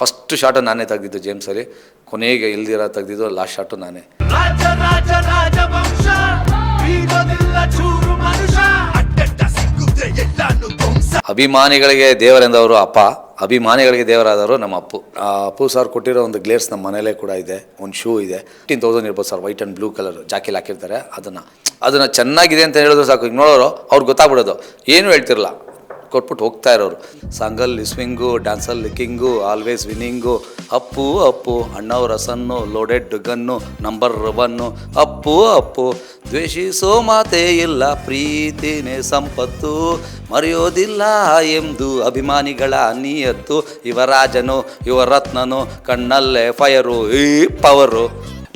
First shot ನಾನೇ ತೆಗೆದಿದ್ದು James ಅಲ್ಲಿ. ಕೊನೆಗೆ ಇಲ್ದಿರ ತೆಗ್ದಿದ್ದು ಲಾಸ್ಟ್ ಶಾಟು ನಾನೇ. ರಾಜ ರಾಜ ರಾಜವಂಶ ಬೀಗೋದಿಲ್ಲ ಚೂರು ಮನುಷ್ಯ. ಅಡ್ಡಡ್ಡ ಸಿಕ್ಕುತ್ತೆ ಎಲ್ಲಾನು ಧ್ವಂಸ. ಅಭಿಮಾನಿಗಳಿಗೆ ದೇವರೆಂದವರು ಅಪ್ಪ. ಅಭಿಮಾನಿಗಳಿಗೆ ದೇವರಾದವರು ನಮ್ಮ ಅಪ್ಪು. ಆ ಅಪ್ಪು ಸರ್ ಕೊಟ್ಟಿರೋ ಒಂದು ಗ್ಲೇರ್ಸ್ ನಮ್ಮ ಮನೇಲೇ ಕೂಡ ಇದೆ. ಒಂದು ಶೂ ಇದೆ. ಫಿಫ್ಟೀನ್ ತೌಸಂಡ್ ಇರ್ಬೋದು sir white and blue colour ಜಾಕಿಲ್ ಹಾಕಿರ್ತಾರೆ. ಅದನ್ನು ಅದನ್ನು ಚೆನ್ನಾಗಿದೆ ಅಂತ ಹೇಳಿದ್ರು ಸಾಕು. ಈಗ ನೋಡೋರು ಅವ್ರಿಗೆ ಗೊತ್ತಾಗ್ಬಿಡೋದು. ಏನು ಹೇಳ್ತಿರಲ್ಲ ಕೊಟ್ಬಿಟ್ಟು ಹೋಗ್ತಾ ಇರೋರು. ಸಾಂಗಲ್ಲಿ swing ಡ್ಯಾನ್ಸಲ್ಲಿ kicking always winning Appu Appu ಅಣ್ಣವ್ರ ರಸನ್ನು loaded gun number one Appu Appu, ದ್ವೇಷಿಸೋ ಮಾತೇ ಇಲ್ಲ, ಪ್ರೀತಿನೇ ಸಂಪತ್ತು. ಮರೆಯೋದಿಲ್ಲ ಎಂದು ಅಭಿಮಾನಿಗಳ ನಿಯತ್ತು ಯುವರಾಜನು, ಯುವರತ್ನನು, ಕಣ್ಣಲ್ಲೇ ಫಯರು ಈ ಪವರು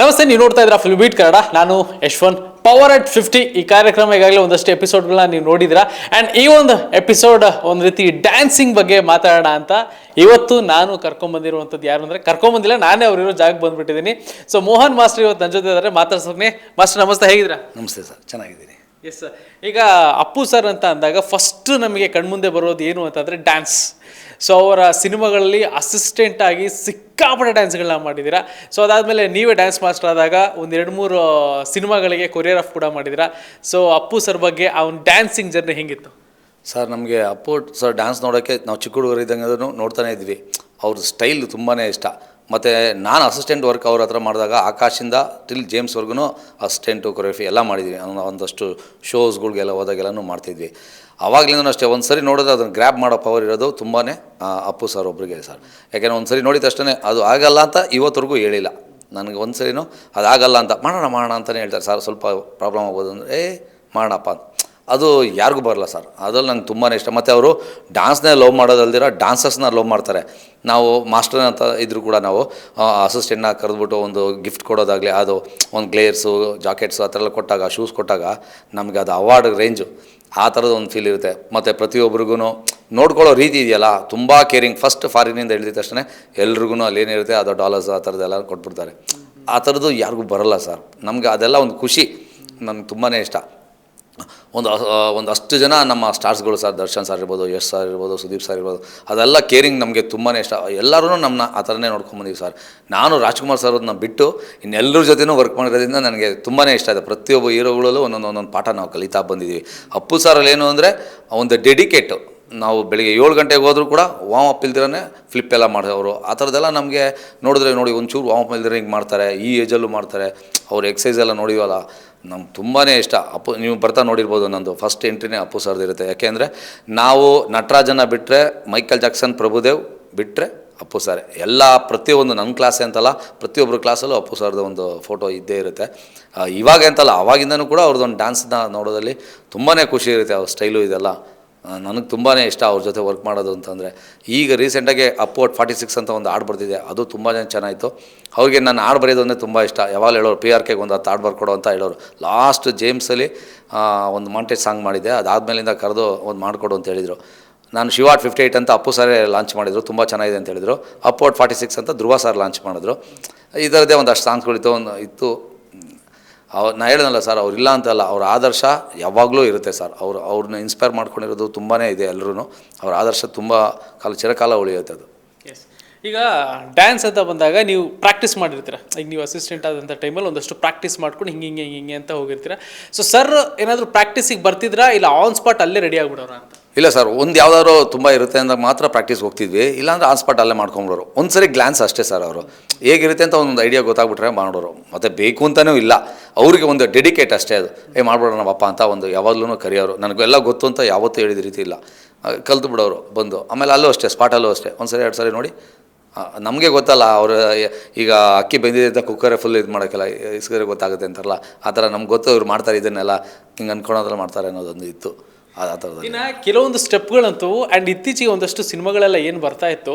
ನಮಸ್ತೆ, ನೀವು ನೋಡ್ತಾ ಇದ್ದೀರಾ ಫಿಲ್ಮ್ ಬೀಟ್ ಕನ್ನಡ ನಾನು ಯಶ್ವಂತ್. ಪವರ್ ಅಟ್ ಫಿಫ್ಟಿ ಈ ಕಾರ್ಯಕ್ರಮ ಈಗಾಗಲೇ ಒಂದಷ್ಟು ಎಪಿಸೋಡ್ಗಳನ್ನ ನೀವು ನೋಡಿದಿರಾ ಆ್ಯಂಡ್ ಈ ಒಂದು ಎಪಿಸೋಡ್ ಒಂದು ರೀತಿ ಡ್ಯಾನ್ಸಿಂಗ್ ಬಗ್ಗೆ ಮಾತಾಡೋಣ ಅಂತ ಇವತ್ತು ನಾನು ಕರ್ಕೊಂಬಂದಿರುವಂಥದ್ದು ಯಾರು ಅಂದರೆ ಕರ್ಕೊಂಬಂದಿಲ್ಲ ನಾನೇ ಅವರಿರೋ ಜಾಗಕ್ಕೆ ಬಂದುಬಿಟ್ಟಿದ್ದೀನಿ. ಸೊ ಮೋಹನ್ ಮಾಸ್ಟರ್ ಇವತ್ತು ನನ್ನ ಜೊತೆ ಇದ್ದಾರೆ. ಮಾತಾಡ್ಸೋಕೆ ಮಾಸ್ಟರ್, ನಮಸ್ತೆ. ಹೇಗಿದ್ದೀರಾ? ನಮಸ್ತೆ ಸರ್. ಚೆನ್ನಾಗಿದ್ದೀನಿ. ಎಸ್ ಈಗ ಅಪ್ಪು ಸರ್ ಅಂತ ಅಂದಾಗ ಫಸ್ಟ್ ನಮಗೆ ಕಣ್ಮುಂದೆ ಬರೋದು ಏನು ಅಂತಂದರೆ ಡ್ಯಾನ್ಸ್ ಸೊ ಅವರ ಸಿನಿಮಾಗಳಲ್ಲಿ ಅಸಿಸ್ಟೆಂಟ್ ಆಗಿ ಸಿಕ್ಕಾಪಟ್ಟೆ ಡ್ಯಾನ್ಸ್ಗಳನ್ನ ಮಾಡಿದ್ದೀರಾ ಸೊ ಅದಾದಮೇಲೆ ನೀವೇ ಡ್ಯಾನ್ಸ್ ಮಾಸ್ಟರ್ ಆದಾಗ ಒಂದು ಎರಡು ಮೂರು ಸಿನಿಮಾಗಳಿಗೆ ಕೊರಿಯೋಗ್ರಾಫ್ ಕೂಡ ಮಾಡಿದ್ದೀರಾ ಸೊ ಅಪ್ಪು ಸರ್ ಬಗ್ಗೆ ಅವ್ನ ಡ್ಯಾನ್ಸಿಂಗ್ ಜರ್ನಿ ಹೆಂಗಿತ್ತು? ಸರ್ ನಮಗೆ ಅಪ್ಪು ಸರ್ ಡ್ಯಾನ್ಸ್ ನೋಡೋಕ್ಕೆ ನಾವು ಚಿಕ್ಕ ಹುಡುಗರು ಇದ್ದಂಗೆ ನೋಡ್ತಾನೆ ಇದ್ವಿ. ಅವ್ರ ಸ್ಟೈಲ್ ತುಂಬಾ ಇಷ್ಟ. ಮತ್ತು ನಾನು ಅಸಿಸ್ಟೆಂಟ್ ವರ್ಕ್ ಅವ್ರ ಹತ್ರ ಮಾಡಿದಾಗ ಆಕಾಶಿಂದ ಟಿಲ್ ಜೇಮ್ಸ್ವರೆಗೂ ಅಸಿಸ್ಟೆಂಟು ಕೊರಿಯೋಗ್ರಫಿ ಎಲ್ಲ ಮಾಡಿದ್ವಿ. ಅವ್ನ ಒಂದಷ್ಟು ಶೋಸ್ಗಳಿಗೆಲ್ಲ ಹೋದಾಗೆಲ್ಲನೂ ಮಾಡ್ತಿದ್ವಿ. ಆವಾಗಲಿಂದ ಅಷ್ಟೇ, ಒಂದು ಸರಿ ನೋಡಿದ್ರೆ ಅದನ್ನು ಗ್ರ್ಯಾಬ್ ಮಾಡೋ ಪವರ್ ಇರೋದು ತುಂಬಾ ಅಪ್ಪು ಸರ್ ಒಬ್ಬರಿಗೆ ಸರ್ ಯಾಕೆಂದರೆ ಒಂದು ಸರಿ ನೋಡಿದ ತಕ್ಷಣ ಅದು ಆಗಲ್ಲ ಅಂತ ಇವತ್ತರೆಗೂ ಹೇಳಿಲ್ಲ. ನನಗೆ ಒಂದು ಸರಿನೂ ಅದಾಗಲ್ಲ ಅಂತ, ಮಾಡೋಣ ಮಾಡೋಣ ಅಂತಲೇ ಹೇಳ್ತಾರೆ. ಸರ್ ಸ್ವಲ್ಪ ಪ್ರಾಬ್ಲಮ್ ಆಗ್ಬೋದು ಅಂದರೆ, ಏ, ಮಾಡೋಣಪ್ಪ ಅಂತ. ಅದು ಯಾರಿಗೂ ಬರಲ್ಲ ಸರ್. ಅದ್ರಲ್ಲಿ ನಂಗೆ ತುಂಬಾ ಇಷ್ಟ. ಮತ್ತು ಅವರು ಡಾನ್ಸ್ನೇ ಲವ್ ಮಾಡೋದಲ್ದಿರ ಡಾನ್ಸರ್ಸ್ನ ಲವ್ ಮಾಡ್ತಾರೆ. ನಾವು ಮಾಸ್ಟರ್ ಅಂತ ಇದ್ದರೂ ಕೂಡ ನಾವು ಅಸಿಸ್ಟೆಂಟ್ನ ಕರೆದ್ಬಿಟ್ಟು ಒಂದು ಗಿಫ್ಟ್ ಕೊಡೋದಾಗಲಿ, ಅದು ಒಂದು ಗ್ಲೇರ್ಸು ಜಾಕೆಟ್ಸು ಆ ಥರ ಎಲ್ಲ ಕೊಟ್ಟಾಗ ಶೂಸ್ ಕೊಟ್ಟಾಗ ನಮಗೆ ಅದು ಅವಾರ್ಡ್ ರೇಂಜು ಆ ಥರದ ಒಂದು ಫೀಲ್ ಇರುತ್ತೆ. ಮತ್ತು ಪ್ರತಿಯೊಬ್ಬರಿಗೂ ನೋಡ್ಕೊಳ್ಳೋ ರೀತಿ ಇದೆಯಲ್ಲ, ತುಂಬ ಕೇರಿಂಗ್ ಫಸ್ಟ್ ಫಾರಿನಿಂದ ಹಿಡಿದ ತಕ್ಷಣ ಎಲ್ರಿಗೂ ಅಲ್ಲಿ ಏನಿರುತ್ತೆ, ಅದು ಡಾಲರ್ಸ್ ಆ ಥರದ್ದೆಲ್ಲ ಕೊಟ್ಬಿಡ್ತಾರೆ. ಆ ಥರದ್ದು ಯಾರಿಗೂ ಬರಲ್ಲ ಸರ್. ನಮಗೆ ಅದೆಲ್ಲ ಒಂದು ಖುಷಿ. ನನಗೆ ತುಂಬಾ ಇಷ್ಟ. ಒಂದು ಒಂದು ಅಷ್ಟು ಜನ ನಮ್ಮ ಸ್ಟಾರ್ಸ್ಗಳು ಸರ್, ದರ್ಶನ್ ಸರ್ ಇರ್ಬೋದು, ಯಶ್ ಸರ್ ಇರ್ಬೋದು, ಸುದೀಪ್ ಸರ್ ಇರ್ಬೋದು, ಅದೆಲ್ಲ ಕೇರಿಂಗ್ ನಮಗೆ ತುಂಬಾ ಇಷ್ಟ. ಎಲ್ಲರೂ ನಮ್ಮನ್ನ ಆ ಥರನೇ ನೋಡ್ಕೊಂಬಂದೀವಿ ಸರ್. ನಾನು ರಾಜ್ಕುಮಾರ್ ಸರ್ ಅವ್ರನ್ನ ಬಿಟ್ಟು ಇನ್ನೆಲ್ಲರ ಜೊತೆನೂ ವರ್ಕ್ ಮಾಡಿರೋದ್ರಿಂದ ನನಗೆ ತುಂಬಾ ಇಷ್ಟ ಇದೆ. ಪ್ರತಿಯೊಬ್ಬ ಹೀರೋಗಳಲ್ಲೂ ಒಂದೊಂದು ಒಂದೊಂದು ಪಾಠ ನಾವು ಕಲಿತಾ ಬಂದಿದ್ದೀವಿ ಅಪ್ಪು ಸರಲ್ಲಿ ಏನು ಅಂದರೆ, ಒಂದು ಡೆಡಿಕೇಟು ನಾವು ಬೆಳಿಗ್ಗೆ ಏಳು ಗಂಟೆಗೆ ಹೋದರೂ ಕೂಡ ವಾಮ್ ಅಪ್ ಇಲ್ದಿರೇ ಫ್ಲಿಪ್ ಎಲ್ಲ ಮಾಡೋರು ಆ ಥರದ್ದೆಲ್ಲ ನಮಗೆ ನೋಡಿದ್ರೆ ನೋಡಿ ಒಂಚೂರು ವಾಮ್ ಅಪ್ ಇಲ್ದಿರ ಹಿಂಗೆ ಮಾಡ್ತಾರೆ. ಈ ಏಜಲ್ಲೂ ಮಾಡ್ತಾರೆ. ಅವ್ರು ಎಕ್ಸಸೈಸ್ ಎಲ್ಲ ನೋಡಿವಲ್ಲ. ನಮ್ಗೆ ತುಂಬಾ ಇಷ್ಟ. ಅಪ್ಪು, ನೀವು ಬರ್ತಾ ನೋಡಿರ್ಬೋದು ನಂದು. ಫಸ್ಟ್ ಎಂಟ್ರಿನೇ ಅಪ್ಪು ಸರ್ದು ಇರುತ್ತೆ. ಯಾಕೆಂದರೆ ನಾವು ನಟರಾಜನ ಬಿಟ್ಟರೆ ಮೈಕಲ್ ಜಾಕ್ಸನ್, ಪ್ರಭುದೇವ್ ಬಿಟ್ಟರೆ ಅಪ್ಪು ಸರ್. ಎಲ್ಲ ಪ್ರತಿಯೊಂದು ನನ್ನ ಕ್ಲಾಸೇ ಅಂತಲ್ಲ ಪ್ರತಿಯೊಬ್ಬರು ಕ್ಲಾಸಲ್ಲೂ ಅಪ್ಪು ಸರ್ದು ಒಂದು ಫೋಟೋ ಇದ್ದೇ ಇರುತ್ತೆ. ಇವಾಗ ಅಂತಲ್ಲ, ಅವಾಗಿಂದನೂ ಕೂಡ ಅವ್ರದ್ದೊಂದು ಡ್ಯಾನ್ಸ್ನ ನೋಡೋದಲ್ಲಿ ತುಂಬಾ ಖುಷಿ ಇರುತ್ತೆ, ಅವ್ರ ಸ್ಟೈಲು ಇದೆಲ್ಲ. ನನಗೆ ತುಂಬಾ ಇಷ್ಟ ಅವ್ರ ಜೊತೆ ವರ್ಕ್ ಮಾಡೋದು ಅಂತಂದರೆ, ಈಗ ರೀಸೆಂಟಾಗಿ ಅಪ್ಪೋಟ್ ಫಾರ್ಟಿ ಸಿಕ್ಸ್ ಅಂತ ಒಂದು ಹಾಡು ಬರ್ತಿದೆ ಅದು ತುಂಬ ಚೆನ್ನಾಗಿತ್ತು ಅವ್ರಿಗೆ ನಾನು ಹಾಡು ಬರೆಯೋದು ಅಂದರೆ ತುಂಬ ಇಷ್ಟ. ಯಾವಾಗ ಹೇಳೋರು ಪಿ ಆರ್ ಕೆಗೆ ಒಂದು ಹತ್ತು ಹಾಡು ಬರ್ಕೊಡು ಅಂತ ಹೇಳೋರು. ಲಾಸ್ಟ್ ಜೇಮ್ಸಲ್ಲಿ ಒಂದು ಮಾಂಟೇಜ್ ಸಾಂಗ್ ಮಾಡಿದ್ದೆ ಅದಾದಮೇಲಿಂದ ಕರೆದು ಒಂದು ಮಾಡಿಕೊಡು ಅಂತ ಹೇಳಿದರು. ನಾನು ಶಿವಾಟ್ ಫಿಫ್ಟಿ ಏಯ್ಟ್ ಅಂತ ಅಪ್ಪು ಸಾರೇ ಲಾಂಚ್ ಮಾಡಿದರು. ತುಂಬ ಚೆನ್ನಾಗಿದೆ ಅಂತ ಹೇಳಿದರು. ಅಪ್ಪೋಟ್ ಫಾರ್ಟಿ ಸಿಕ್ಸ್ ಅಂತ ಧ್ರುವ ಸರ್ ಲಾಂಚ್ ಮಾಡಿದ್ರು. ಇದರದ್ದೇ ಒಂದಷ್ಟು ಸಾಂಗ್ಸ್ಗಳಿತ್ತು ಒಂದು ಇತ್ತು. ಅವ್ರು ನಾ ಹೇಳ್ದಲ್ಲ ಸರ್, ಅವ್ರು ಇಲ್ಲ ಅಂತಲ್ಲ, ಅವ್ರ ಆದರ್ಶ ಯಾವಾಗಲೂ ಇರುತ್ತೆ ಸರ್. ಅವರು ಅವ್ರನ್ನ ಇನ್ಸ್ಪೈರ್ ಮಾಡ್ಕೊಂಡಿರೋದು ತುಂಬಾ ಇದೆ ಎಲ್ಲರೂ ಅವ್ರ ಆದರ್ಶ ತುಂಬ ಕಾಲ, ಚಿರಕಾಲ ಉಳಿಯುತ್ತೆ ಅದು. ಎಸ್ ಈಗ ಡ್ಯಾನ್ಸ್ ಅಂತ ಬಂದಾಗ ನೀವು ಪ್ರಾಕ್ಟೀಸ್ ಮಾಡಿರ್ತೀರ. ಈಗ ನೀವು ಅಸಿಸ್ಟೆಂಟ್ ಆದಂಥ ಟೈಮಲ್ಲಿ ಒಂದಷ್ಟು ಪ್ರಾಕ್ಟೀಸ್ ಮಾಡ್ಕೊಂಡು ಹಿಂಗೆ ಹಿಂಗೆ ಹಿಂಗೆ ಅಂತ ಹೋಗಿರ್ತೀರ. ಸೊ ಸರ್ ಏನಾದರೂ ಪ್ರಾಕ್ಟೀಸಿಗೆ ಬರ್ತಿದ್ರಾ? ಇಲ್ಲ ಆನ್ ಸ್ಪಾಟ್ ಅಲ್ಲೇ ರೆಡಿ ಆಗಿಬಿಡೋರ? ಇಲ್ಲ ಸರ್, ಒಂದು ಯಾವ್ದಾದ್ರು ತುಂಬ ಇರುತ್ತೆ ಅಂದಾಗ ಮಾತ್ರ ಪ್ರಾಕ್ಟೀಸ್ ಹೋಗ್ತಿದ್ವಿ. ಇಲ್ಲಾಂದ್ರೆ ಆನ್ ಸ್ಪಾಟ್ ಅಲ್ಲೇ ಮಾಡ್ಕೊಂಬಿಡೋರು. ಒಂದ್ಸರಿ ಗ್ಲಾನ್ಸ್ ಅಷ್ಟೇ ಸರ್ ಅವರು. ಹೇಗಿರುತ್ತೆ ಅಂತ ಒಂದು ಐಡಿಯಾ ಗೊತ್ತಾಗ್ಬಿಟ್ರೆ ಮಾಡೋರು ಮತ್ತು ಬೇಕು ಅಂತಲೂ ಇಲ್ಲ. ಅವರಿಗೆ ಒಂದು ಡೆಡಿಕೇಟ್ ಅಷ್ಟೇ ಅದು. ಏ, ಮಾಡ್ಬಿಡೋಣ ನಮ್ಮಪ್ಪ ಅಂತ ಒಂದು ಯಾವಾಗಲೂ ಕರೆಯೋರು. ನನಗೆಲ್ಲ ಗೊತ್ತು ಅಂತ ಯಾವತ್ತೂ ಹೇಳಿದ ರೀತಿ ಇಲ್ಲ. ಕಲ್ತು ಬಿಡೋರು, ಬಂದು. ಆಮೇಲೆ ಅಲ್ಲೂ ಅಷ್ಟೇ ಸ್ಪಾಟಲ್ಲೂ ಅಷ್ಟೇ. ಒಂದು ಸರಿ ಎರಡು ಸರಿ ನೋಡಿ. ನಮಗೆ ಗೊತ್ತಲ್ಲ, ಅವರು, ಈಗ ಅಕ್ಕಿ ಬೆಂದಿದೆ ಅಂತ ಕುಕ್ಕರೇ ಫುಲ್ ಇದು ಮಾಡೋಕ್ಕೆಲ್ಲ, ಇಸ್ಕರೆ ಗೊತ್ತಾಗುತ್ತೆ ಅಂತಾರಲ್ಲ, ಆ ಥರ ನಮ್ಗೆ ಗೊತ್ತು ಇವ್ರು ಮಾಡ್ತಾರೆ ಇದನ್ನೆಲ್ಲ. ಹಿಂಗೆ ಅನ್ಕೊಳೋದ್ರಲ್ಲಿ ಮಾಡ್ತಾರೆ ಅನ್ನೋದೊಂದು ಇತ್ತು. ಆ ಥರದ್ದು ಇನ್ನು ಕೆಲವೊಂದು ಸ್ಟೆಪ್ಗಳಂತೂ ಆ್ಯಂಡ್ ಇತ್ತೀಚೆಗೆ ಒಂದಷ್ಟು ಸಿನಿಮಾಗಳೆಲ್ಲ ಏನು ಬರ್ತಾ ಇತ್ತು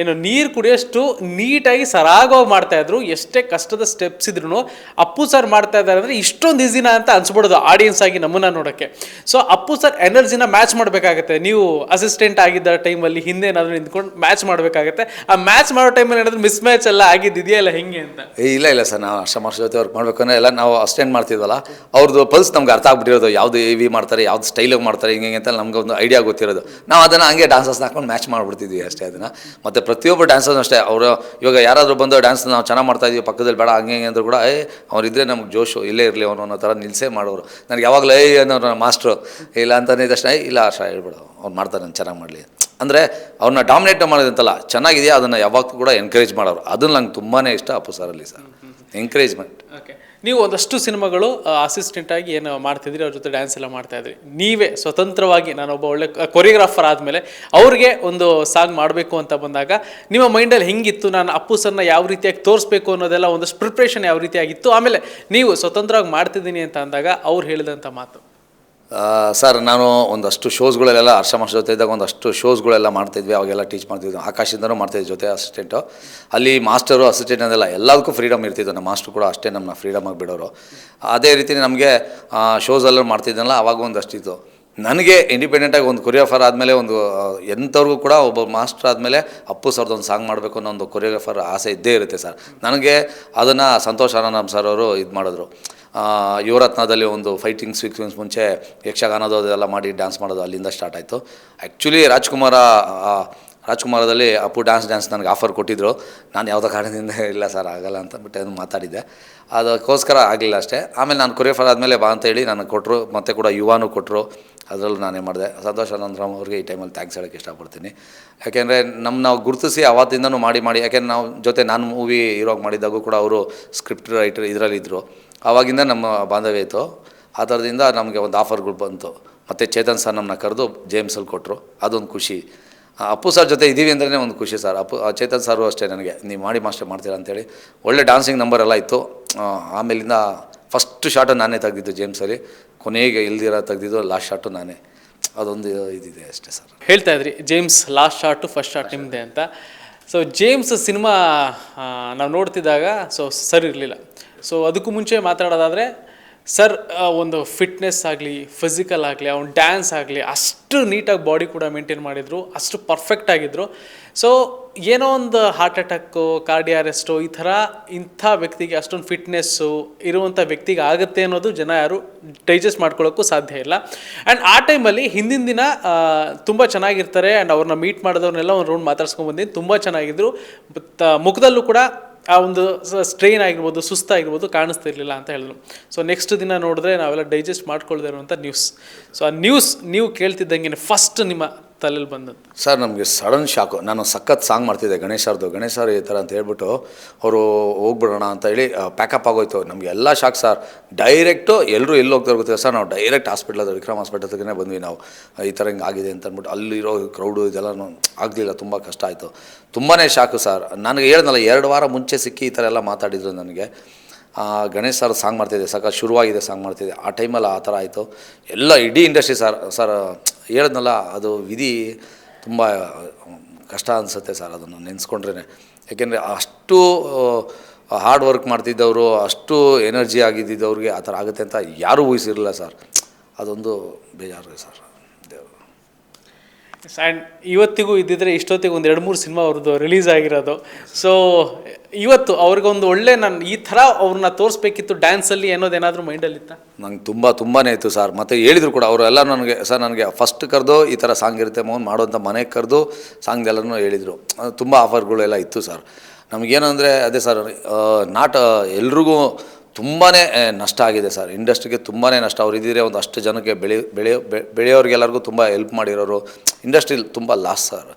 ಏನು ನೀರು ಕುಡಿಯೋಷ್ಟು ನೀಟಾಗಿ ಸರಾಗವಾಗಿ ಮಾಡ್ತಾಯಿದ್ರು ಎಷ್ಟೇ ಕಷ್ಟದ ಸ್ಟೆಪ್ಸ್ ಇದ್ರು ಅಪ್ಪು ಸರ್ ಮಾಡ್ತಾ ಇದ್ದಾರೆ ಅಂದರೆ ಇಷ್ಟೊಂದು ಈಸಿನ ಅಂತ ಅನ್ಸ್ಬಿಡೋದು ಆಡಿಯನ್ಸ್ ಆಗಿ ನಮ್ಮನ್ನ ನೋಡೋಕ್ಕೆ. ಸೊ ಅಪ್ಪು ಸರ್ ಎನರ್ಜಿನ ಮ್ಯಾಚ್ ಮಾಡಬೇಕಾಗತ್ತೆ. ನೀವು ಅಸಿಸ್ಟೆಂಟ್ ಆಗಿದ್ದ ಟೈಮಲ್ಲಿ ಹಿಂದೆ ಏನಾದರೂ ನಿಂತ್ಕೊಂಡು ಮ್ಯಾಚ್ ಮಾಡಬೇಕಾಗತ್ತೆ. ಆ ಮ್ಯಾಚ್ ಮಾಡೋ ಟೈಮಲ್ಲಿ ಏನಾದರೂ ಮಿಸ್ ಮ್ಯಾಚ್ ಎಲ್ಲ ಆಗಿದ್ದಿದೆಯಲ್ಲ ಹೆಂಗೆ ಅಂತ? ಇಲ್ಲ ಇಲ್ಲ ಸರ್ ನಾವು ಅಷ್ಟ ಮಾಸ್ಟರ್ ಜೊತೆ ವರ್ಕ್ ಮಾಡ್ಬೇಕಂದ್ರೆ ಎಲ್ಲ ನಾವು ಅಸ್ಟೆಂಡ್ ಮಾಡ್ತಿದ್ವಲ್ಲ. ಅವ್ರದ್ದು ಪಲ್ಸ್ ನಮ್ಗೆ ಅರ್ಥ ಆಗ್ಬಿಟ್ಟಿರೋದು. ಯಾವುದು ಎ ಮಾಡ್ತಾರೆ, ಯಾವ್ದು ಸ್ಟೈಲಾಗಿ ಮಾಡ್ತಾರೆ, ಹಿಂಗೆ ಅಂತ ನಮ್ಗೆ ಒಂದು ಐಡಿಯಾ ಗೊತ್ತಿರೋದು. ನಾವು ಅದನ್ನು ಹಂಗೆ ಡಾನ್ಸಸ್ನ ಹಾಕೊಂಡು ಮ್ಯಾಚ್ ಮಾಡಿಬಿಡ್ತಿದ್ವಿ ಅಷ್ಟೇ ಅದನ್ನು. ಮತ್ತು ಪ್ರತಿಯೊಬ್ಬ ಡ್ಯಾನ್ಸರ್ನು ಅಷ್ಟೇ. ಅವರು ಇವಾಗ ಯಾರಾದರೂ ಬಂದು ಡ್ಯಾನ್ಸ್ ನಾವು ಚೆನ್ನಾಗಿ ಮಾಡ್ತಾ ಇದೀವಿ ಪಕ್ಕದಲ್ಲಿ ಬೇಡ ಹಂಗೆ ಹಿಂಗೆ ಅಂದರೂ ಕೂಡ ಏ ಅವರಿದ್ದರೆ ನಮ್ಗೆ ಜೋಶು ಇಲ್ಲೇ ಇರಲಿ ಅವನು ಅನ್ನೋ ಥರ ನಿಲ್ಸೇ ಮಾಡೋರು. ನನಗೆ ಯಾವಾಗಲೂ ಏ ಅನ್ನೋ ಮಾಸ್ಟ್ರು ಇಲ್ಲ ಅಂತಲೇ ತಕ್ಷಣ "ಏ, ಇಲ್ಲ ಆಶಾ ಹೇಳ್ಬಿಡು ಅವ್ರು ಮಾಡ್ತಾರೆ ನಾನು ಚೆನ್ನಾಗಿ ಮಾಡಲಿ. ಅಂದರೆ ಅವ್ರನ್ನ ಡಾಮಿನೇಟ್ ಮಾಡೋದಂತಲ್ಲ ಚೆನ್ನಾಗಿದೆಯಾ ಅದನ್ನು ಯಾವಾಗ ಕೂಡ ಎನ್ಕರೇಜ್ ಮಾಡೋರು. ಅದನ್ನು ನಂಗೆ ತುಂಬಾ ಇಷ್ಟ ಅಪ್ಪು ಅಲ್ಲಿ ಸರ್ ಎಂಕರೇಜ್ಮೆಂಟ್ ಓಕೆ ನೀವು ಒಂದಷ್ಟು ಸಿನಿಮಾಗಳು ಅಸಿಸ್ಟೆಂಟ್ ಆಗಿ ಏನು ಮಾಡ್ತಿದ್ರಿ ಅವ್ರ ಜೊತೆ ಡ್ಯಾನ್ಸ್ ಎಲ್ಲ ಮಾಡ್ತಾ ಇದ್ರಿ. ನೀವೇ ಸ್ವತಂತ್ರವಾಗಿ ನಾನೊಬ್ಬ ಒಳ್ಳೆ ಕೊರಿಯೋಗ್ರಾಫರ್ ಆದಮೇಲೆ ಅವ್ರಿಗೆ ಒಂದು ಸಾಂಗ್ ಮಾಡಬೇಕು ಅಂತ ಬಂದಾಗ, ನಿಮ್ಮ ಮೈಂಡಲ್ಲಿ ಹೆಂಗಿತ್ತು? ನಾನು ಅಪ್ಪು ಸರ್ನ ಯಾವ ರೀತಿಯಾಗಿ ತೋರಿಸ್ಬೇಕು ಅನ್ನೋದೆಲ್ಲ ಒಂದಷ್ಟು ಪ್ರಿಪ್ರೇಷನ್ ಯಾವ ರೀತಿಯಾಗಿತ್ತು? ಆಮೇಲೆ ನೀವು ಸ್ವತಂತ್ರವಾಗಿ ಮಾಡ್ತಿದ್ದೀನಿ ಅಂತ ಅಂದಾಗ ಅವ್ರು ಹೇಳಿದಂಥ ಮಾತು. ಸರ್, ನಾನು ಒಂದಷ್ಟು ಶೋಸ್ಗಳಲ್ಲೆಲ್ಲ ಹರ್ಷ ಮಾಸ್ಟರ್ ಜೊತೆ ಇದ್ದಾಗ ಒಂದಷ್ಟು ಶೋಸ್ಗಳೆಲ್ಲ ಮಾಡ್ತಿದ್ವಿ, ಅವಾಗೆಲ್ಲ ಟೀಚ್ ಮಾಡ್ತಿದ್ವಿ. ಆಕಾಶದಿಂದನೂ ಮಾಡ್ತಿದ್ವಿ ಜೊತೆ ಅಸಿಸ್ಟೆಂಟು ಅಲ್ಲಿ ಮಾಸ್ಟರು ಅಸಿಸ್ಟೆಂಟ್ ಅದೆಲ್ಲ ಎಲ್ಲದಕ್ಕೂ ಫ್ರೀಡಮ್ ಇರ್ತಿದ್ದು ನಮ್ಮ ಮಾಸ್ಟ್ರು ಕೂಡ ಅಷ್ಟೇ ನಮ್ಮನ್ನ ಫ್ರೀಡಮಾಗಿ ಬಿಡೋರು. ಅದೇ ರೀತಿ ನಮಗೆ ಶೋಸಲ್ಲೂ ಮಾಡ್ತಿದ್ದನಲ್ಲ, ಅವಾಗ ಒಂದಷ್ಟಿತ್ತು. ನನಗೆ ಇಂಡಿಪೆಂಡೆಂಟಾಗಿ ಒಂದು ಕೊರಿಯೋಗ್ರಾಫರ್ ಆದಮೇಲೆ ಒಂದು ಎಂಥವ್ರಿಗೂ ಕೂಡ ಒಬ್ಬ ಮಾಸ್ಟರ್ ಆದಮೇಲೆ ಅಪ್ಪು ಸರ್ದು ಒಂದು ಸಾಂಗ್ ಮಾಡಬೇಕು ಅನ್ನೋ ಒಂದು ಕೊರಿಯೋಗ್ರಾಫರ್ ಆಸೆ ಇದ್ದೇ ಇರುತ್ತೆ ಸರ್. ನನಗೆ ಅದನ್ನು ಸಂತೋಷ ಅನ್ನೋ ನಮ್ಮ ಸರ್ ಅವರು ಇದು ಮಾಡಿದ್ರು. ಯುವರತ್ನದಲ್ಲಿ ಒಂದು ಫೈಟಿಂಗ್ ಸೀಕ್ವೆನ್ಸ್ ಮುಂಚೆ ಯಕ್ಷಗಾನದೋದೆಲ್ಲ ಮಾಡಿ ಡ್ಯಾನ್ಸ್ ಮಾಡೋದು ಅಲ್ಲಿಂದ ಸ್ಟಾರ್ಟ್ ಆಯಿತು. ಆ್ಯಕ್ಚುಲಿ ರಾಜ್ಕುಮಾರ ರಾಜ್ಕುಮಾರದಲ್ಲಿ ಅಪ್ಪು ಡ್ಯಾನ್ಸ್ ಡ್ಯಾನ್ಸ್ ನನಗೆ ಆಫರ್ ಕೊಟ್ಟಿದ್ದರು ನಾನು ಯಾವುದೋ ಕಾರಣದಿಂದ ಇಲ್ಲ ಸರ್ ಆಗಲ್ಲ ಅಂತ ಬಿಟ್ಟು ಅದನ್ನು ಮಾತಾಡಿದ್ದೆ. ಅದಕ್ಕೋಸ್ಕರ ಆಗಲಿಲ್ಲ ಅಷ್ಟೇ. ಆಮೇಲೆ ನಾನು ಕೊರಿಯೋಫರ್ ಆದಮೇಲೆ ಬಾ ಅಂತ ಹೇಳಿ ನನಗೆ ಕೊಟ್ಟರು ಮತ್ತು ಕೂಡ ಯುವಾನು ಕೊಟ್ಟರು ಅದರಲ್ಲೂ ನಾನೇ ಮಾಡಿದೆ. ಸಂತೋಷ್ ಅನಂತರಾಮ್ ಅವ್ರಿಗೆ ಈ ಟೈಮಲ್ಲಿ ಥ್ಯಾಂಕ್ಸ್ ಹೇಳೋಕ್ಕೆ ಇಷ್ಟಪಡ್ತೀನಿ. ಯಾಕೆಂದರೆ ನಮ್ಮ ನಾವು ಗುರುತಿಸಿ ಅವತ್ತಿಂದನೂ ಮಾಡಿ ಮಾಡಿ, ಯಾಕೆಂದ್ರೆ ನಾವು ಜೊತೆ ನಾನು ಮೂವಿ ಇರೋಗಿ ಮಾಡಿದಾಗೂ ಕೂಡ ಅವರು ಸ್ಕ್ರಿಪ್ಟ್ ರೈಟರ್ ಇದರಲ್ಲಿದ್ದರು ಆವಾಗಿಂದ ನಮ್ಮ ಬಾಂಧವ್ಯ ಇತ್ತು. ಆ ಥರದಿಂದ ನಮಗೆ ಒಂದು ಆಫರ್ಗಳು ಬಂತು. ಮತ್ತು ಚೇತನ್ ಸರ್ ನಮ್ಮನ್ನ ಕರೆದು ಜೇಮ್ಸಲ್ಲಿ ಕೊಟ್ಟರು ಅದೊಂದು ಖುಷಿ. ಅಪ್ಪು ಸರ್ ಜೊತೆ ಇದ್ದೀವಿ ಅಂದ್ರೆ ಒಂದು ಖುಷಿ ಸರ್. ಅಪ್ಪು ಚೇತನ್ ಸರು ಅಷ್ಟೇ ನನಗೆ. ನೀವು ಮಾಡಿ ಮಾಸ್ಟರ್ ಮಾಡ್ತೀರಾ ಅಂತೇಳಿ. ಒಳ್ಳೆ ಡಾನ್ಸಿಂಗ್ ನಂಬರ್ ಎಲ್ಲ ಇತ್ತು. ಆಮೇಲಿಂದ ಫಸ್ಟ್ ಶಾಟು ನಾನೇ ತೆಗ್ದಿದ್ದು ಜೇಮ್ಸಲ್ಲಿ ಕೊನೆಗೆ ಇಲ್ದಿರ ತೆಗ್ದಿದ್ದು ಲಾಸ್ಟ್ ಶಾಟು ನಾನೇ. ಅದೊಂದು ಇದಿದೆ ಅಷ್ಟೇ ಸರ್. ಹೇಳ್ತಾ ಇದ್ರಿ James last shot first shot ನಿಮ್ಮದೆ ಅಂತ. ಸೊ ಜೇಮ್ಸ್ ಸಿನಿಮಾ ನಾವು ನೋಡ್ತಿದ್ದಾಗ ಸೊ ಸರಿ ಇರಲಿಲ್ಲ. ಸೊ ಅದಕ್ಕೂ ಮುಂಚೆ ಮಾತಾಡೋದಾದರೆ ಸರ್ ಒಂದು ಫಿಟ್ನೆಸ್ ಆಗಲಿ, ಫಿಸಿಕಲ್ ಆಗಲಿ ಅವ್ನು ಡ್ಯಾನ್ಸ್ ಆಗಲಿ, ಅಷ್ಟು ನೀಟಾಗಿ ಬಾಡಿ ಕೂಡ ಮೇಂಟೈನ್ ಮಾಡಿದರು, ಅಷ್ಟು ಪರ್ಫೆಕ್ಟ್ ಆಗಿದ್ದರು ಸೊ ಏನೋ ಒಂದು ಹಾರ್ಟ್ ಅಟ್ಯಾಕು ಕಾರ್ಡಿಯಾರೆಸ್ಟು ಈ ಥರ ಇಂಥ ವ್ಯಕ್ತಿಗೆ ಅಷ್ಟೊಂದು ಫಿಟ್ನೆಸ್ಸು ಇರುವಂಥ ವ್ಯಕ್ತಿಗೆ ಆಗುತ್ತೆ ಅನ್ನೋದು ಜನ ಯಾರು ಡೈಜೆಸ್ಟ್ ಮಾಡ್ಕೊಳ್ಳೋಕ್ಕೂ ಸಾಧ್ಯ ಇಲ್ಲ. ಆ್ಯಂಡ್ ಆ ಟೈಮಲ್ಲಿ ಹಿಂದಿನ ದಿನ ತುಂಬ ಚೆನ್ನಾಗಿರ್ತಾರೆ ಆ್ಯಂಡ್ ಅವ್ರನ್ನ ಮೀಟ್ ಮಾಡಿದವ್ರನ್ನೆಲ್ಲ ಒಂದು ರೌಂಡ್ ಮಾತಾಡ್ಸ್ಕೊಂಡು ಬಂದಿದ್ದು ತುಂಬ ಚೆನ್ನಾಗಿದ್ರು. ಬಟ್ ಮುಖದಲ್ಲೂ ಕೂಡ ಆ ಒಂದು ಸ್ಟ್ರೈನ್ ಆಗಿರ್ಬೋದು ಸುಸ್ತಾಗಿರ್ಬೋದು ಕಾಣಿಸ್ತಿರ್ಲಿಲ್ಲ ಅಂತ ಹೇಳಿದ್ರು. ಸೊ ನೆಕ್ಸ್ಟ್ ದಿನ ನೋಡಿದ್ರೆ ನಾವೆಲ್ಲ ಡೈಜೆಸ್ಟ್ ಮಾಡ್ಕೊಳ್ದೇ ಇರುವಂಥ ನ್ಯೂಸ್ ಸೊ ಆ ನ್ಯೂಸ್ ನೀವು ಕೇಳ್ತಿದ್ದಂಗೆ ಫಸ್ಟ್ ನಿಮ್ಮ ತಲೆಯಲ್ಲಿ ಬಂದದ್ದು. ಸರ್, ನಮಗೆ ಸಡನ್ ಶಾಕು. ನಾನು ಸಖತ್ ಸಾಂಗ್ ಮಾಡ್ತಿದ್ದೆ, ಗಣೇಶ್ ಅವ್ರದ್ದು ಗಣೇಶ್ ಅವ್ರು ಈ ಥರ ಅಂತ ಹೇಳ್ಬಿಟ್ಟು ಅವರು ಹೋಗ್ಬಿಡೋಣ ಅಂತ ಹೇಳಿ ಪ್ಯಾಕಪ್ ಆಗೋಯ್ತು. ನಮಗೆ ಎಲ್ಲ ಶಾಕ್ ಸರ್. ಡೈರೆಕ್ಟು ಎಲ್ಲರೂ ಎಲ್ಲಿ ಹೋಗ್ತಾರೆ ಗೊತ್ತಿಲ್ಲ ಸರ್. ನಾವು ಡೈರೆಕ್ಟ್ ಹಾಸ್ಪಿಟಲ್ ಅದು ವಿಕ್ರಮ್ ಹಾಸ್ಪಿಟಲ್ ಹತ್ರನೇ ಬಂದ್ವಿ ನಾವು. ಈ ಥರ ಹಿಂಗೆ ಆಗಿದೆ ಅಂತ ಅಂದ್ಬಿಟ್ಟು ಅಲ್ಲಿರೋ ಕ್ರೌಡು ಇದೆಲ್ಲ ಆಗಲಿಲ್ಲ. ತುಂಬ ಕಷ್ಟ ಆಯಿತು. ತುಂಬಾ ಶಾಕು ಸರ್. ನನಗೆ ಹೇಳ್ದಲ್ಲ, ಎರಡು ವಾರ ಮುಂಚೆ ಸಿಕ್ಕಿ ಈ ಥರ ಎಲ್ಲ ಮಾತಾಡಿದ್ರು ನನಗೆ. ಗಣೇಶ್ ಸರ್ ಸಾಂಗ್ ಮಾಡ್ತಿದ್ದೆ, ಸಾಕ ಶುರುವಾಗಿದೆ ಸಾಂಗ್ ಮಾಡ್ತಿದ್ದೆ. ಆ ಟೈಮಲ್ಲಿ ಆ ಥರ ಆಯಿತು. ಎಲ್ಲ ಇಡೀ ಇಂಡಸ್ಟ್ರಿ ಸರ್ ಸರ್, ಹೇಳಿದ್ನಲ್ಲ, ಅದು ವಿಧಿ ತುಂಬ ಕಷ್ಟ ಅನಿಸುತ್ತೆ ಸರ್ ಅದನ್ನು ನೆನೆಸ್ಕೊಂಡ್ರೆ ಯಾಕೆಂದರೆ ಅಷ್ಟು ಹಾರ್ಡ್ ವರ್ಕ್ ಮಾಡ್ತಿದ್ದವರು, ಅಷ್ಟು ಎನರ್ಜಿ ಆಗಿದ್ದಿದ್ದವ್ರಿಗೆ ಆ ಥರ ಆಗುತ್ತೆ ಅಂತ ಯಾರೂ ಊಹಿಸಿರಲಿಲ್ಲ ಸರ್. ಅದೊಂದು ಬೇಜಾರು ಸರ್. ಆ್ಯಂಡ್ ಇವತ್ತಿಗೂ ಇದ್ದಿದ್ರೆ ಇಷ್ಟೊತ್ತಿಗೆ ಒಂದು ಎರಡು ಮೂರು ಸಿನಿಮಾ ಅವ್ರದ್ದು ರಿಲೀಸ್ ಆಗಿರೋದು. ಸೊ ಇವತ್ತು ಅವ್ರಿಗೊಂದು ಒಳ್ಳೆ ನಾನು ಈ ಥರ ಅವ್ರನ್ನ ತೋರಿಸ್ಬೇಕಿತ್ತು ಡ್ಯಾನ್ಸಲ್ಲಿ ಅನ್ನೋದೇನಾದರೂ ಮೈಂಡಲ್ಲಿತ್ತ ನಂಗೆ ತುಂಬ ತುಂಬಾ ಇತ್ತು ಸರ್ ಮತ್ತು ಹೇಳಿದ್ರು ಕೂಡ ಅವರೆಲ್ಲ ನನಗೆ ಸರ್ ನನಗೆ ಫಸ್ಟ್ ಕರೆದು ಈ ಥರ ಸಾಂಗ್ ಇರುತ್ತೆ ಮೌನ್ ಮಾಡೋ ಅಂತ ಮನೆಗೆ ಕರೆದು ಸಾಂಗ್ ಎಲ್ಲನೂ ಹೇಳಿದರು. ತುಂಬ ಆಫರ್ಗಳೆಲ್ಲ ಇತ್ತು ಸರ್ ನಮಗೇನಂದರೆ, ಅದೇ ಸರ್ ನಾಟ, ಎಲ್ರಿಗೂ ತುಂಬಾ ನಷ್ಟ ಆಗಿದೆ ಸರ್. ಇಂಡಸ್ಟ್ರಿಗೆ ತುಂಬಾ ನಷ್ಟ. ಅವ್ರು ಇದ್ದಿದ್ರೆ ಒಂದು ಅಷ್ಟು ಜನಕ್ಕೆ ಬೆಳೆ ಬೆಳೆಯೋ ಬೆಳೆಯೋರಿಗೆಲ್ಲರಿಗೂ ತುಂಬ ಹೆಲ್ಪ್ ಮಾಡಿರೋರು. ಇಂಡಸ್ಟ್ರಿಲಿ ತುಂಬ ಲಾಸ್ ಸರ್.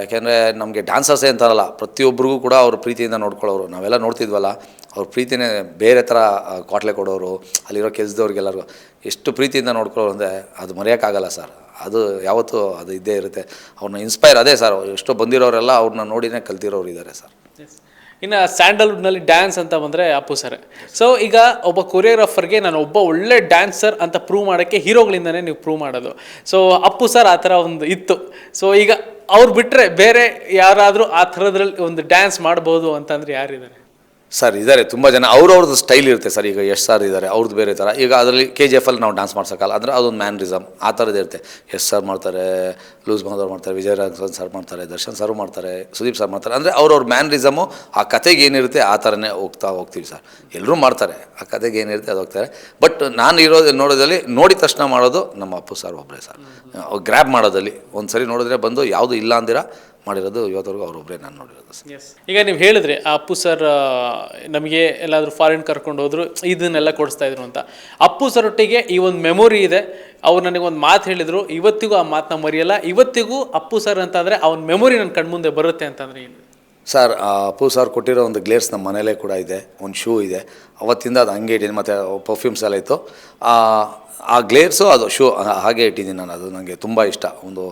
ಯಾಕೆಂದರೆ ನಮಗೆ ಡ್ಯಾನ್ಸರ್ಸೇ ಅಂತಾರಲ್ಲ ಪ್ರತಿಯೊಬ್ಬರಿಗೂ ಕೂಡ ಅವ್ರ ಪ್ರೀತಿಯಿಂದ ನೋಡ್ಕೊಳ್ಳೋರು. ನಾವೆಲ್ಲ ನೋಡ್ತಿದ್ವಲ್ಲ, ಅವ್ರ ಪ್ರೀತಿನೇ ಬೇರೆ ಥರ ಕೋಟ್ಲೆ ಕೊಡೋರು, ಅಲ್ಲಿರೋ ಕೆಲಸದವ್ರಿಗೆಲ್ಲರಿಗೂ. ಎಷ್ಟು ಪ್ರೀತಿಯಿಂದ ನೋಡ್ಕೊಳ್ಳೋರು ಅಂದರೆ ಅದು ಮರೆಯೋಕ್ಕಾಗಲ್ಲ ಸರ್. ಅದು ಯಾವತ್ತೂ ಅದು ಇದ್ದೇ ಇರುತ್ತೆ. ಅವ್ರನ್ನ ಇನ್ಸ್ಪೈರ್ ಅದೇ ಸರ್. ಎಷ್ಟೋ ಬಂದಿರೋರೆಲ್ಲ ಅವ್ರನ್ನ ನೋಡಿನೇ ಕಲ್ತಿರೋರು ಇದ್ದಾರೆ ಸರ್. ಇನ್ನು ಸ್ಯಾಂಡಲ್ವುಡ್ನಲ್ಲಿ ಡ್ಯಾನ್ಸ್ ಅಂತ ಬಂದರೆ ಅಪ್ಪು ಸರ್. ಸೊ ಈಗ ಒಬ್ಬ ಕೊರಿಯೋಗ್ರಾಫರ್ಗೆ ನಾನು ಒಬ್ಬ ಒಳ್ಳೆ ಡ್ಯಾನ್ಸರ್ ಅಂತ ಪ್ರೂವ್ ಮಾಡೋಕ್ಕೆ ಹೀರೋಗಳಿಂದನೇ ನೀವು ಪ್ರೂವ್ ಮಾಡೋದು. ಸೊ ಅಪ್ಪು ಸರ್ ಆ ಥರ ಒಂದು ಇತ್ತು. ಸೊ ಈಗ ಅವ್ರು ಬಿಟ್ಟರೆ ಬೇರೆ ಯಾರಾದರೂ ಆ ಥರದ್ರಲ್ಲಿ ಒಂದು ಡ್ಯಾನ್ಸ್ ಮಾಡ್ಬೋದು ಅಂತಂದ್ರೆ ಯಾರಿದ್ದಾರೆ? ಸರ್ ಇದ್ದಾರೆ ತುಂಬ ಜನ. ಅವ್ರವ್ರದ್ದು ಸ್ಟೈಲ್ ಇರುತ್ತೆ ಸರ್ ಈಗ ಎಸ್ ಸರ್ ಇದ್ದಾರೆ ಅವ್ರದ್ದು ಬೇರೆ ಥರ ಈಗ ಅದರಲ್ಲಿ ಕೆ ಜಿ ಎಫಲ್ಲಿ ನಾವು ಡ್ಯಾನ್ಸ್ ಮಾಡ್ಸೋಕ್ಕಲ್ಲ ಅಂದರೆ ಅದೊಂದು ಮ್ಯಾನ್ರಿಸಮ್ ಆ ಥರದ್ದು ಇರುತ್ತೆ. ಎಸ್ ಸರ್ ಮಾಡ್ತಾರೆ ಲೂಸ್ ಮಹದವ್ರು ಮಾಡ್ತಾರೆ ವಿಜಯ ರಾಘವನ್ ಸರ್ ಮಾಡ್ತಾರೆ ದರ್ಶನ್ ಸರ್ ಮಾಡ್ತಾರೆ ಸುದೀಪ್ ಸರ್ ಮಾಡ್ತಾರೆ. ಅಂದರೆ ಅವ್ರವ್ರ ಮ್ಯಾನ್ರಿಸಮು ಆ ಕತೆಗೆ ಏನಿರುತ್ತೆ ಆ ಥರನೇ ಹೋಗ್ತಾ ಹೋಗ್ತೀವಿ ಸರ್ ಎಲ್ಲರೂ ಮಾಡ್ತಾರೆ ಆ ಕತೆಗೆ ಏನಿರುತ್ತೆ ಅದು ಹೋಗ್ತಾರೆ. ಬಟ್ ನಾನು ಇರೋದು ನೋಡೋದಲ್ಲಿ ನೋಡಿದ ತಕ್ಷಣ ಮಾಡೋದು ನಮ್ಮ ಅಪ್ಪು ಸರ್ ಒಬ್ಬರೇ ಸರ್ ಗ್ರ್ಯಾಬ್ ಮಾಡೋದಲ್ಲಿ ಒಂದು ಸರಿ ನೋಡಿದ್ರೆ ಬಂದು ಯಾವುದು ಇಲ್ಲ ಅಂದಿರ? ಮಾಡಿರೋದು ಇವತ್ತವರೆಗೂ ಅವರೊಬ್ಬರೇ ನಾನು ನೋಡಿರೋದು ಸರ್. ಈಗ ನೀವು ಹೇಳಿದ್ರೆ ಆ ಅಪ್ಪು ಸರ್ ನಮಗೆ ಎಲ್ಲಾದರೂ ಫಾರಿನ್ ಕರ್ಕೊಂಡು ಹೋದ್ರು ಇದನ್ನೆಲ್ಲ ಕೊಡಿಸ್ತಾ ಇದ್ರು ಅಂತ. ಅಪ್ಪು ಸರ್ ಒಟ್ಟಿಗೆ ಈ ಒಂದು ಮೆಮೊರಿ ಇದೆ. ಅವ್ರು ನನಗೆ ಒಂದು ಮಾತು ಹೇಳಿದರು ಇವತ್ತಿಗೂ ಆ ಮಾತನ್ನ ಮರೆಯಲ್ಲ ಇವತ್ತಿಗೂ ಅಪ್ಪು ಸರ್ ಅಂತಂದರೆ ಅವನ ಮೆಮೊರಿ ನನ್ನ ಕಣ್ಮುಂದೆ ಬರುತ್ತೆ ಅಂತಂದರೆ ಏನು? ಸರ್ ಅಪ್ಪು ಸರ್ ಕೊಟ್ಟಿರೋ ಒಂದು ಗ್ಲೇರ್ಸ್ ನಮ್ಮ ಮನೇಲೇ ಕೂಡ ಇದೆ ಒಂದು ಶೂ ಇದೆ. ಅವತ್ತಿಂದ ಅದು ಹಂಗೆ ಇಟ್ಟಿದ್ದೀನಿ ಮತ್ತು ಪರ್ಫ್ಯೂಮ್ಸ್ ಎಲ್ಲ ಇತ್ತು. ಆ, ಆ ಗ್ಲೇರ್ಸು ಅದು ಶೂ ಹಾಗೆ ಇಟ್ಟಿದ್ದೀನಿ ನಾನು ಅದು ನನಗೆ ತುಂಬ ಇಷ್ಟ. ಒಂದು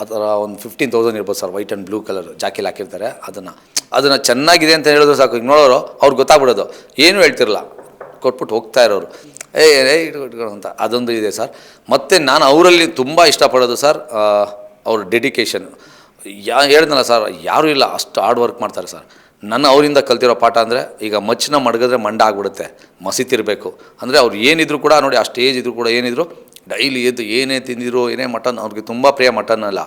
ಆ ಒಂದು ಫಿಫ್ಟೀನ್ ತೌಸಂಡ್ ಇರ್ಬೋದು sir white and blue colour ಜಾಕಿಲಿ ಹಾಕಿರ್ತಾರೆ. ಅದನ್ನು ಅದನ್ನು ಚೆನ್ನಾಗಿದೆ ಅಂತ ಹೇಳಿದ್ರು ಸಾಕು. ಈಗ ನೋಡೋರು, ಅವ್ರಿಗೆ ಗೊತ್ತಾಗ್ಬಿಡೋದು. ಏನೂ ಹೇಳ್ತಿರಲ್ಲ. ಕೊಟ್ಬಿಟ್ಟು ಹೋಗ್ತಾ ಇರೋರು. ಏ ಏ ಇಟ್ಕೊಟ್ಕೊಳ್ಳೋ ಇಟ್ಕೊ ಅಂತ. ಅದೊಂದು ಇದೆ ಸರ್ ಮತ್ತು ನಾನು ಅವರಲ್ಲಿ ತುಂಬ ಇಷ್ಟಪಡೋದು ಸರ್ ಅವ್ರ ಡೆಡಿಕೇಶನ್ ಯಾ, ಹೇಳ್ದಲ್ಲ ಸರ್ ಯಾರೂ ಇಲ್ಲ, ಅಷ್ಟು ಹಾರ್ಡ್ ವರ್ಕ್ ಮಾಡ್ತಾರೆ ಸರ್ ನನ್ನ ಅವರಿಂದ ಕಲ್ತಿರೋ ಪಾಠ ಅಂದರೆ, ಈಗ ಮಚ್ಚನ ಮಡಗಿದ್ರೆ ಮಂಡ ಆಗ್ಬಿಡುತ್ತೆ. ಮಸಿತಿರಬೇಕು. ಅಂದರೆ ಅವ್ರು ಏನಿದ್ರು ಕೂಡ ನೋಡಿ ಅಷ್ಟು ಏಜ್ ಇದ್ರು ಕೂಡ ಏನಿದ್ರು ಡೈಲಿ ಎದ್ದು ಏನೇ ತಿಂದಿರೋ ಏನೇ ಮಟನ್ ಅವ್ರಿಗೆ ತುಂಬ ಪ್ರಿಯ ಮಟನ್ ಅಲ್ಲ.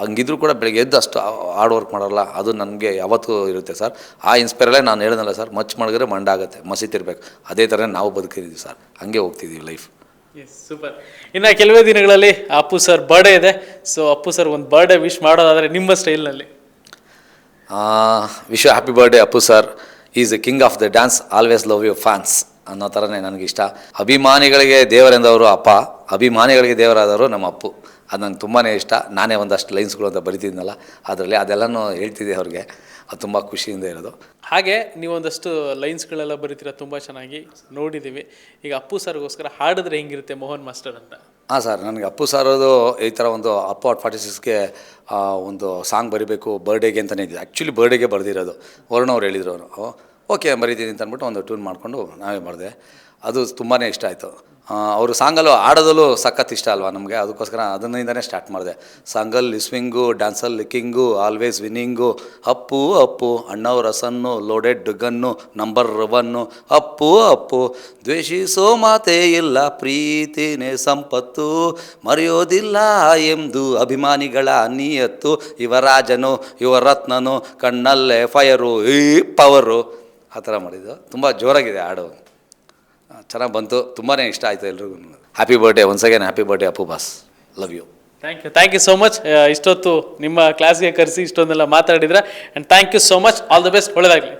ಹಂಗಿದ್ರು ಕೂಡ ಬೆಳಗ್ಗೆ ಎದ್ದು ಅಷ್ಟು ಹಾರ್ಡ್ ವರ್ಕ್ ಮಾಡೋಲ್ಲ. ಅದು ನನಗೆ ಯಾವತ್ತೂ ಇರುತ್ತೆ ಸರ್. ಆ ಇನ್ಸ್ಪೈರಲ್ಲೇ ನಾನು ಹೇಳ್ದಲ್ಲ ಸರ್ ಮಚ್ ಮಾಡಿದ್ರೆ ಮಂಡ ಆಗುತ್ತೆ ಮಸಿತಿರ್ಬೇಕು ಅದೇ ಥರ ನಾವು ಬದುಕಿದ್ದೀವಿ ಸರ್. ಹಂಗೆ ಹೋಗ್ತಿದ್ದೀವಿ ಲೈಫ್ ಎಸ್ ಸೂಪರ್ ಇನ್ನು ಕೆಲವೇ ದಿನಗಳಲ್ಲಿ ಅಪ್ಪು ಸರ್ ಬರ್ಡೇ ಇದೆ. ಸೊ ಅಪ್ಪು ಸರ್ ಒಂದು ಬರ್ಡೇ ವಿಶ್ ಮಾಡೋದಾದರೆ ನಿಮ್ಮ ಸ್ಟೈಲ್ನಲ್ಲಿ wish happy birthday Appu sir is a king of the dance always love you fans ಅನ್ನೋ ಥರನೇ ನನಗಿಷ್ಟ. ಅಭಿಮಾನಿಗಳಿಗೆ ದೇವರೆಂದವರು ಅಪ್ಪ. ಅಭಿಮಾನಿಗಳಿಗೆ ದೇವರಾದವರು ನಮ್ಮ ಅಪ್ಪು. ಅದು ನಂಗೆ ತುಂಬಾ ಇಷ್ಟ. ನಾನೇ ಒಂದಷ್ಟು ಲೈನ್ಸ್ಗಳು ಅಂತ ಬರಿತಿದ್ನಲ್ಲ ಅದರಲ್ಲಿ ಅದೆಲ್ಲನೂ ಹೇಳ್ತಿದ್ದೆ ಅವ್ರಿಗೆ. ಅದು ತುಂಬ ಖುಷಿಯಿಂದ ಇರೋದು. ಹಾಗೆ ನೀವೊಂದಷ್ಟು ಲೈನ್ಸ್ಗಳೆಲ್ಲ ಬರೀತೀರ ತುಂಬ ಚೆನ್ನಾಗಿ ನೋಡಿದ್ದೀವಿ. ಈಗ ಅಪ್ಪು ಸರ್ಗೋಸ್ಕರ ಹಾಡಿದ್ರೆ ಹೆಂಗಿರುತ್ತೆ ಮೋಹನ್ ಮಾಸ್ಟರ್ ಅಂತ? ಹಾಂ ಸರ್ ನನಗೆ ಅಪ್ಪು ಸಾರದು ಈ ಥರ ಒಂದು ಅಪ್ಪು ಅಟ್ ಫಾರ್ಟಿ ಸಿಕ್ಸ್ಗೆ ಒಂದು ಸಾಂಗ್ ಬರಿಬೇಕು ಬರ್ಡೇಗೆ ಅಂತಲೇ ಇದ್ದೀವಿ ಆ್ಯಕ್ಚುಲಿ ಬರ್ಡೇಗೆ ಬರೆದಿರೋದು. ವರುಣ್ ಅವ್ರು ಹೇಳಿದ್ರು ಅವರು. ಓಕೆ ಬರೀತೀನಿ ಅಂತ ಅಂದ್ಬಿಟ್ಟು ಒಂದು ಟ್ಯೂನ್ ಮಾಡಿಕೊಂಡು ನಾವೇ ಮಾಡಿದೆ ಅದು ತುಂಬಾ ಇಷ್ಟ ಆಯಿತು. ಅವರು ಸಾಂಗಲ್ಲು ಆಡೋದಲ್ಲೂ ಸಖತ್ ಇಷ್ಟ ಅಲ್ವಾ ನಮಗೆ? ಅದಕ್ಕೋಸ್ಕರ ಅದನ್ನಿಂದನೇ ಸ್ಟಾರ್ಟ್ ಮಾಡಿದೆ. ಸಾಂಗಲ್ಲಿ ಲಿಸ್ವಿಂಗು ಡ್ಯಾನ್ಸಲ್ಲಿ kicking always winning Appu Appu, ಅಣ್ಣವ್ರ ರಸನ್ನು loaded gun number one Appu Appu, ದ್ವೇಷಿಸೋ ಮಾತೇ ಇಲ್ಲ, ಪ್ರೀತಿನೇ ಸಂಪತ್ತು, ಮರೆಯೋದಿಲ್ಲ ಎಂದು ಅಭಿಮಾನಿಗಳ ನಿಯತ್ತು, ಯುವರಾಜನು, ಯುವರತ್ನನು, ಕಣ್ಣಲ್ಲೇ ಫಯರು ಈ ಪವರು ಆ ಥರ ಮಾಡಿದ್ದು. ತುಂಬ ಜೋರಾಗಿದೆ ಹಾಡು. ಚೆನ್ನಾಗಿ ಬಂತು. ತುಂಬಾ ಇಷ್ಟ ಆಯಿತು ಎಲ್ರಿಗೂ happy birthday once again happy birthday Appu boss love you thank you thank you so much ಇಷ್ಟೊತ್ತು ನಿಮ್ಮ ಕ್ಲಾಸ್ಗೆ ಕರೆಸಿ ಇಷ್ಟೊಂದೆಲ್ಲ ಮಾತಾಡಿದ್ರೆ. And thank you so much all the best ಒಳ್ಳೆಯದಾಗಲಿ